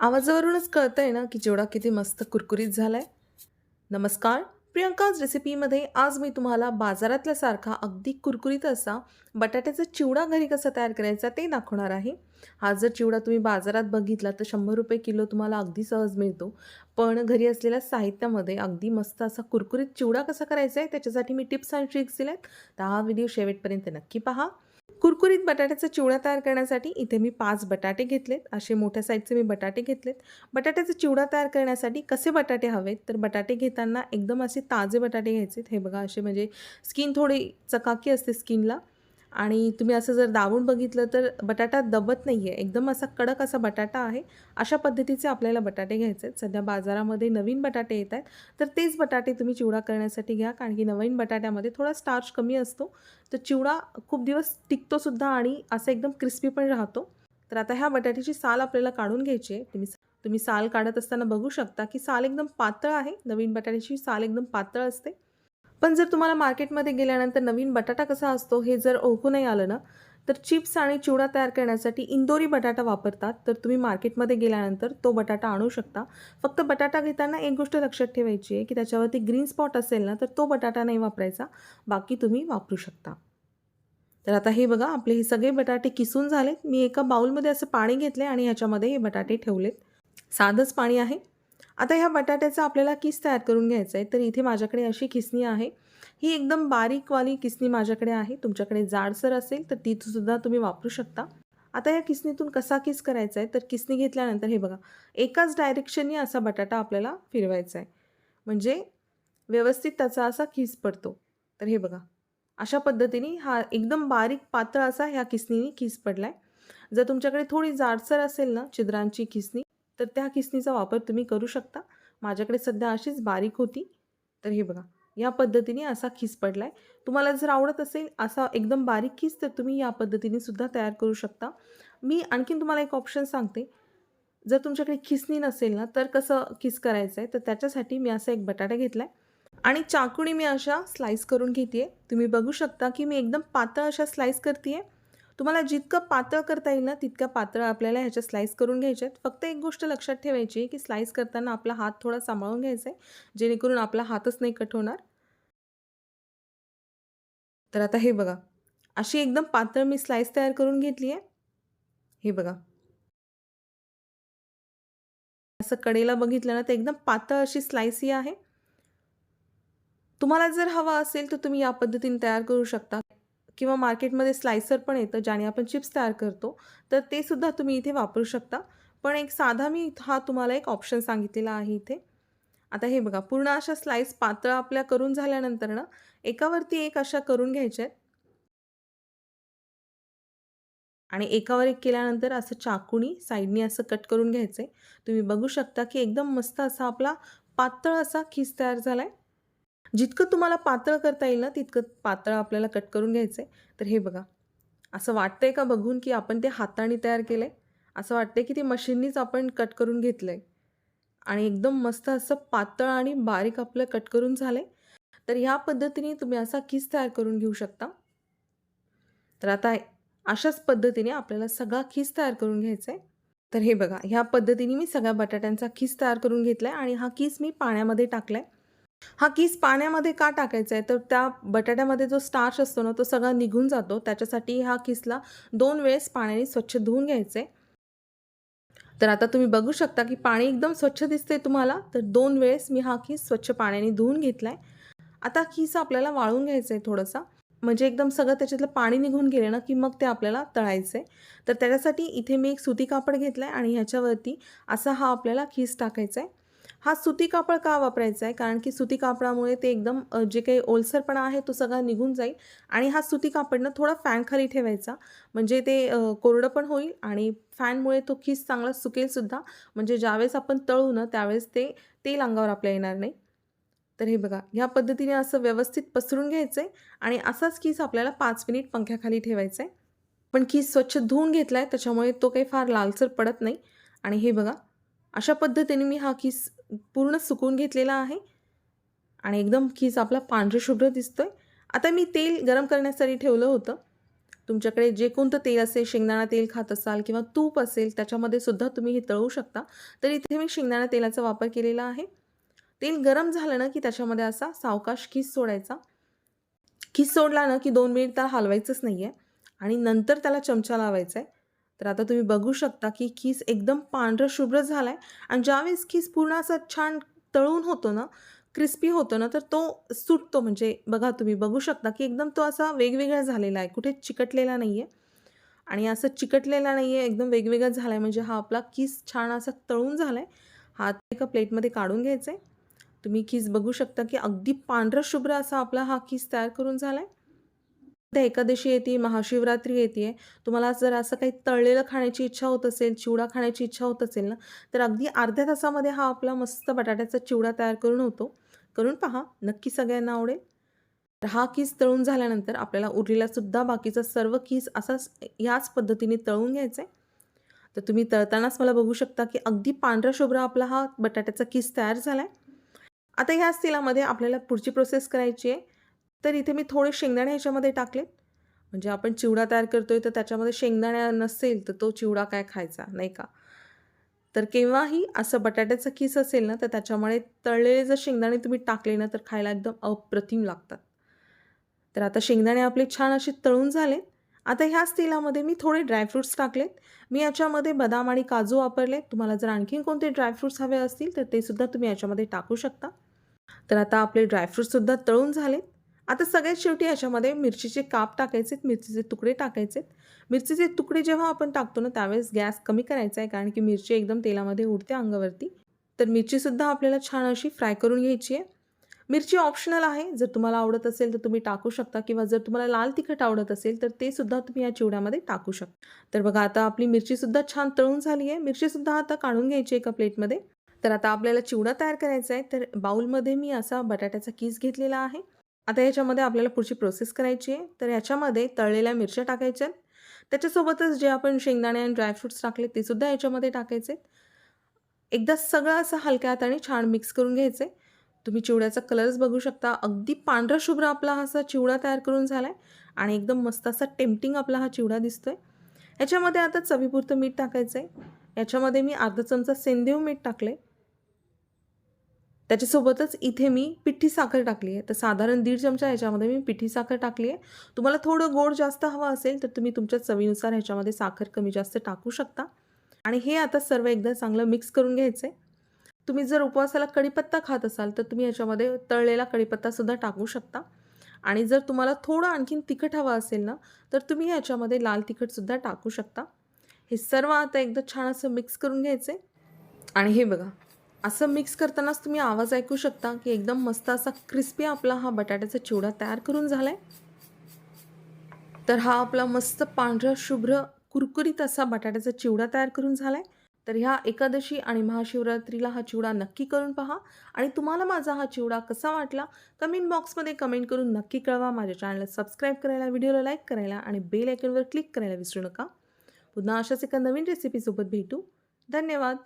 आवाजावरूनच कळतंय ना की चिवडा किती मस्त कुरकुरीत झालाय. नमस्कार प्रियंकाज रेसिपीमध्ये आज मी तुम्हाला बाजारातल्यासारखा अगदी कुरकुरीत असा बटाट्याचा चिवडा घरी कसा तयार करायचा ते दाखवणार आहे. हा जर चिवडा तुम्ही बाजारात बघितला तर शंभर रुपये किलो तुम्हाला अगदी सहज मिळतो. पण घरी असलेल्या साहित्यामध्ये अगदी मस्त असा कुरकुरीत चिवडा कसा करायचा आहे त्याच्यासाठी मी टिप्स आणि ट्रिक्स दिल्यात. तर हा व्हिडिओ शेवटपर्यंत नक्की पहा. कुरकुरीत बटाट्याचा चिवडा तयार करण्यासाठी इथे मी पाच बटाटे घेतलेत. असे मोठ्या साईजचे मी बटाटे घेतलेत. बटाट्याचा चिवडा तयार करण्यासाठी कसे बटाटे हवेत? तर बटाटे घेताना एकदम असे ताजे बटाटे घ्यायचे हे बघा असे म्हणजे स्किन थोडी चकाकी असते स्किनला आणि तुम्ही असं जर दाबून बघितलं तर बटाटा दबत नाही आहे एकदम असा कडक असा बटाटा आहे. अशा पद्धतीचे आपल्याला बटाटे घ्यायचे आहेत. सध्या बाजारामध्ये नवीन बटाटे येत आहेत. तर तेच बटाटे तुम्ही चिवडा करण्यासाठी घ्या कारण की नवीन बटाट्यामध्ये थोडा स्टार्च कमी असतो. तर चिवडा खूप दिवस टिकतोसुद्धा आणि असा एकदम क्रिस्पी पण राहतो. तर आता ह्या बटाट्याची साल आपल्याला काढून घ्यायची आहे. तुम्ही तुम्ही साल काढत असताना बघू शकता की साल एकदम पातळ आहे. नवीन बटाट्याची साल एकदम पातळ असते. पण जर तुम्हाला मार्केटमध्ये गेल्यानंतर नवीन बटाटा कसा असतो हे जर ओळखू नाही आलं ना तर चिप्स आणि चिवडा तयार करण्यासाठी इंदोरी बटाटा वापरतात. तर तुम्ही मार्केटमध्ये गेल्यानंतर तो बटाटा आणू शकता. फक्त बटाटा घेताना एक गोष्ट लक्षात ठेवायची आहे की त्याच्यावरती ग्रीन स्पॉट असेल ना तर तो बटाटा नाही वापरायचा. बाकी तुम्ही वापरू शकता. तर आता हे बघा आपले हे सगळे बटाटे किसून झालेत. मी एका बाऊलमध्ये असं पाणी घेतले आणि ह्याच्यामध्ये हे बटाटे ठेवलेत. साधंच पाणी आहे. आता ह्या बटाट्याचा आपल्याला किस तयार करून घ्यायचा आहे? तर इथे माझ्याकडे अशी किसणी आहे. ही एकदम बारीकवाली किसणी माझ्याकडे आहे. तुमच्याकडे जाडसर असेल तर ती सुद्धा तुम्ही वापरू शकता. आता या किसणीतून कसा किस करायचा आहे? तर किसणी घेतल्यानंतर हे बघा एकाच डायरेक्शननी असा बटाटा आपल्याला फिरवायचा आहे. म्हणजे व्यवस्थित त्याचा असा किस पडतो. तर हे बघा अशा पद्धतीने हा एकदम बारीक पातळ असा ह्या किसणीने किस पडला आहे जर तुमच्याकडे थोडी जाडसर असेल ना छिद्रांची किसणी तर त्या किसनीचा वापर तुम्ही करू शकता. माझ्याकडे सध्या अशीच बारीक होती. तर हे बघा या पद्धतीने असा खिस पडला आहे तुम्हाला जर आवडत असेल असा एकदम बारीक खिस तर तुम्ही या पद्धतीने सुद्धा तयार करू शकता. मी आणखीन तुम्हाला एक ऑप्शन सांगते. जर तुमच्याकडे खिसणी नसेल ना तर कसं खिस करायचं आहे तर त्याच्यासाठी मी असा एक बटाटा घेतला आहे आणि चाकूने मी अशा स्लाईस करून घेते तुम्ही बघू शकता की मी एकदम पातळ अशा स्लाईस करते आहे तुम्हाला जितकं पातळ करता येईल ना तितकं पातळ आपल्याला ह्याच्या स्लाईस करून घ्यायच्या आहेत. फक्त एक गोष्ट लक्षात ठेवायची आहे की स्लाईस करताना आपला हात थोडा सांभाळून घ्यायचा आहे जेणेकरून आपला हातच नाही कट होणार. तर आता हे बघा अशी एकदम पातळ मी स्लाईस तयार करून घेतली आहे. हे बघा. असं कडेला बघितलं ना तर एकदम पातळ अशी स्लाईस ही आहे. तुम्हाला जर हवा असेल तर तुम्ही या पद्धतीने तयार करू शकता. किंवा मार्केटमध्ये स्लायसर पण येतं ज्याने आपण चिप्स तयार करतो तर ते सुद्धा तुम्ही इथे वापरू शकता. पण एक साधा मी हा तुम्हाला एक ऑप्शन सांगितलेला आहे इथे. आता हे बघा पूर्ण अशा स्लाईस पातळ आपल्या करून झाल्यानंतर ना एकावरती एक अशा करून घ्यायच्या आहेत. आणि एकावर एक केल्यानंतर असं चाकूनी साईडनी असं कट करून घ्यायचं आहे तुम्ही बघू शकता की एकदम मस्त असा आपला पातळ असा खीस तयार झाला आहे जितकं तुम्हाला पातळ करता येईल ना तितकं पातळ आपल्याला कट करून घ्यायचं आहे तर हे बघा. असं वाटतं आहे का बघून की आपण ते हाताने तयार केलं आहे असं वाटतं की ते मशीननीच आपण कट करून घेतलं आहे आणि एकदम मस्त असं पातळ आणि बारीक आपलं कट करून झालं आहे तर ह्या पद्धतीने तुम्ही असा किस तयार करून घेऊ शकता? तर आता अशाच पद्धतीने आपल्याला सगळा खीस तयार करून घ्यायचा आहे तर हे बघा ह्या पद्धतीने मी सगळ्या बटाट्यांचा खीस तयार करून घेतला आहे आणि हा किस मी पाण्यामध्ये टाकला आहे हा किस पाण्यामध्ये का टाकायचा आहे? तर त्या बटाट्यामध्ये जो स्टार्च असतो ना तो सगळा निघून जातो. त्याच्यासाठी हा किसला दोन वेळेस पाण्याने स्वच्छ धुवून घ्यायचं आहे तर आता तुम्ही बघू शकता की पाणी एकदम स्वच्छ दिसते तुम्हाला. तर दोन वेळेस मी हा किस स्वच्छ पाण्याने धुवून घेतला आहे आता किस आपल्याला वाळून घ्यायचा आहे थोडासा. म्हणजे एकदम सगळं त्याच्यातलं पाणी निघून गेलं ना की मग ते आपल्याला तळायचं आहे तर त्याच्यासाठी इथे मी एक सुती कापड घेतलं आहे आणि ह्याच्यावरती असा हा आपल्याला खीस टाकायचा आहे हा सुती कापड का वापरायचा आहे? कारण की सुती कापडामुळे ते एकदम जे काही ओलसरपणा आहे तो सगळा निघून जाईल आणि हा सुती कापडनं थोडा फॅन खाली ठेवायचा. म्हणजे ते कोरडं पण होईल आणि फॅनमुळे तो खिस चांगला सुकेलसुद्धा म्हणजे ज्यावेळेस आपण तळू ना त्यावेळेस ते तेल अंगावर आपल्या येणार नाही. तर हे बघा ह्या पद्धतीने असं व्यवस्थित पसरून घ्यायचं आहे आणि असाच खीस आपल्याला पाच मिनिट पंख्याखाली ठेवायचा आहे पण खीस स्वच्छ धुवून घेतला आहे त्याच्यामुळे तो काही फार लालसर पडत नाही. आणि हे बघा अशा पद्धतीने मी हा खीस पूर्ण सुकून घेतलेला आहे. आणि एकदम खीस आपला पांढरे शुभ्र दिसतो आहे आता मी तेल गरम करण्यासाठी ठेवलं होतं. तुमच्याकडे जे कोणतं तेल असेल शेंगदाणा तेल खात असाल किंवा तूप असेल त्याच्यामध्ये सुद्धा तुम्ही हे तळू शकता. तर इथे मी शेंगदाणा तेलाचा वापर केलेला आहे. तेल गरम झालं ना की त्याच्यामध्ये असा सावकाश खिस सोडायचा. खिस सोडला ना की दोन मिनिट त्याला हलवायचंच नाही आहे आणि नंतर त्याला चमचा लावायचा आहे तर आता तुम्ही बघू शकता की खीस एकदम पांढरं शुभ्र झाला आहे आणि ज्यावेळेस खीस पूर्ण असा छान तळून होतो ना क्रिस्पी होतो ना तर तो सुटतो. म्हणजे बघा तुम्ही बघू शकता की एकदम तो असा वेगवेगळा झालेला आहे. कुठे चिकटलेला नाही आहे आणि असं चिकटलेला नाही आहे एकदम वेगवेगळा झाला आहे म्हणजे हा आपला किस छान असा तळून झाला आहे हा एका प्लेटमध्ये काढून घ्यायचा आहे तुम्ही खीस बघू शकता की अगदी पांढरा शुभ्र असा आपला हा किस तयार करून झाला आहे त्या एकादशी येते महाशिवरात्री येते. तुम्हाला जर असं काही तळलेलं खाण्याची इच्छा होत असेल चिवडा खाण्याची इच्छा होत असेल ना तर अगदी अर्ध्या तासामध्ये हा आपला मस्त बटाट्याचा चिवडा तयार करून होतो. करून पहा नक्की सगळ्यांना आवडेल. तर हा कीस तळून झाल्यानंतर आपल्याला उरलेला सुद्धा बाकीचा सर्व कीस असाच याच पद्धतीने तळून घ्यायचा आहे. तर तुम्ही तळतानाच मला बघू शकता की अगदी पांढरा शुभ्र आपला हा बटाट्याचा कीस तयार झाला आहे आता ह्याच तेलामध्ये आपल्याला पुढची प्रोसेस करायची आहे. तर इथे मी थोडे शेंगदाणे ह्याच्यामध्ये टाकलेत म्हणजे आपण चिवडा तयार करतो आहे तर त्याच्यामध्ये शेंगदाण्या नसेल तर तो चिवडा काय खायचा नाही का? तर केव्हाही असं बटाट्याचं खीस असेल ना तर त्याच्यामुळे तळलेले जर शेंगदाणे तुम्ही टाकले ना तर खायला एकदम अप्रतिम लागतात. तर आता शेंगदाणे आपले छान असे तळून झाले आता ह्याच तेलामध्ये मी थोडे ड्रायफ्रूट्स टाकलेत. मी याच्यामध्ये बदाम आणि काजू वापरले तुम्हाला जर आणखीन कोणते ड्रायफ्रूट्स हवे असतील तर ते सुद्धा तुम्ही याच्यामध्ये टाकू शकता. तर आता आपले ड्रायफ्रूटसुद्धा तळून झालेत. आता सगळ्यात शेवटी ह्याच्यामध्ये मिरचीचे काप टाकायचे मिरचीचे तुकडे टाकायचे मिरचीचे तुकडे जेव्हा आपण टाकतो ना त्यावेळेस गॅस कमी करायचा आहे कारण की मिरची एकदम तेलामध्ये उडते अंगावरती. तर मिरचीसुद्धा आपल्याला छान अशी फ्राय करून घ्यायची आहे. मिरची ऑप्शनल आहे जर तुम्हाला आवडत असेल तर तुम्ही टाकू शकता किंवा जर तुम्हाला लाल तिखट आवडत असेल तर ते सुद्धा तुम्ही या चिवड्यामध्ये टाकू शकता. तर बघा आता आपली मिरचीसुद्धा छान तळून झाली आहे. मिरचीसुद्धा आता काढून घ्यायची एका प्लेटमध्ये. तर आता आपल्याला चिवडा तयार करायचा आहे. तर बाऊलमध्ये मी असा बटाट्याचा कीस घेतलेला आहे. आता ह्याच्यामध्ये आपल्याला पुढची प्रोसेस करायची आहे. तर ह्याच्यामध्ये तळलेल्या मिरच्या टाकायच्या त्याच्यासोबतच जे आपण शेंगदाणे आणि ड्रायफ्रूट्स टाकले ते सुद्धा याच्यामध्ये टाकायचे एकदा सगळं असं हलक्या हाताने छान मिक्स करून घ्यायचे. तुम्ही चिवड्याचा कलर्स बघू शकता. अगदी पांढरा शुभ्र आपला हा असा चिवडा तयार करून झाला आहे आणि एकदम मस्त असा टेम्पटिंग आपला हा चिवडा दिसतोय. ह्याच्यामध्ये आता चवीपुरतं मीठ टाकायचं आहे याच्यामध्ये मी अर्धा चमचा सेंदेव मीठ टाकले त्याच्यासोबतच इथे मी पिठी साखर टाकली आहे. तर साधारण दीड चमचा ह्याच्यामध्ये मी पिठी साखर टाकली आहे. तुम्हाला थोडं गोड जास्त हवं असेल तर तुम्ही तुमच्या चवीनुसार ह्याच्यामध्ये साखर कमी जास्त टाकू शकता. आणि हे आता सर्व एकदा चांगलं मिक्स करून घ्यायचं आहे तुम्ही जर उपवासाला कढीपत्ता खात असाल तर तुम्ही याच्यामध्ये तळलेला कढीपत्तासुद्धा टाकू शकता. आणि जर तुम्हाला थोडं आणखीन तिखट हवं असेल ना तर तुम्ही ह्याच्यामध्ये लाल तिखटसुद्धा टाकू शकता. हे सर्व आता एकदा छान असं मिक्स करून घ्यायचं आणि हे बघा असं मिक्स करतानाच तुम्ही आवाज ऐकू शकता की एकदम मस्त असा क्रिस्पी आपला हा बटाट्याचा चिवडा तयार करून झाला आहे तर हा आपला मस्त पांढरा शुभ्र कुरकुरीत असा बटाट्याचा चिवडा तयार करून झाला आहे तर ह्या एकादशी आणि महाशिवरात्रीला हा चिवडा नक्की करून पहा. आणि तुम्हाला माझा हा चिवडा कसा वाटला कमेंट बॉक्समध्ये कमेंट करून नक्की कळवा. माझ्या चॅनलला सबस्क्राईब करायला व्हिडिओला लाईक करायला आणि बेल आयकनवर क्लिक करायला विसरू नका. पुन्हा अशाच एका नवीन रेसिपीसोबत भेटू. धन्यवाद.